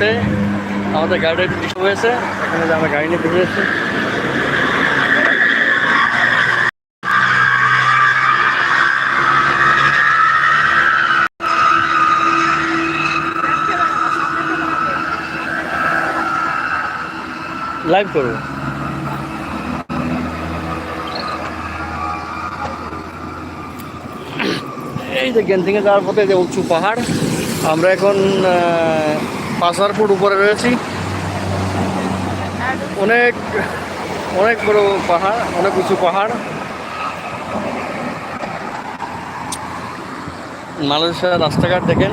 রাস্তাতে আমাদের ডিস্টার্ব হয়েছে। এখানে যে আমরা গাড়ি নিয়ে বেরিয়ে এসেছি লাইভ করব। এই যে গেন্থিংয়ে যাওয়ার পথে যে উঁচু পাহাড়, আমরা এখন পাঁচ হাজার ফুট উপরে রয়েছি। অনেক অনেক বড় পাহাড়, অনেক উঁচু পাহাড়। মালয়েশিয়ার রাস্তাঘাট দেখেন।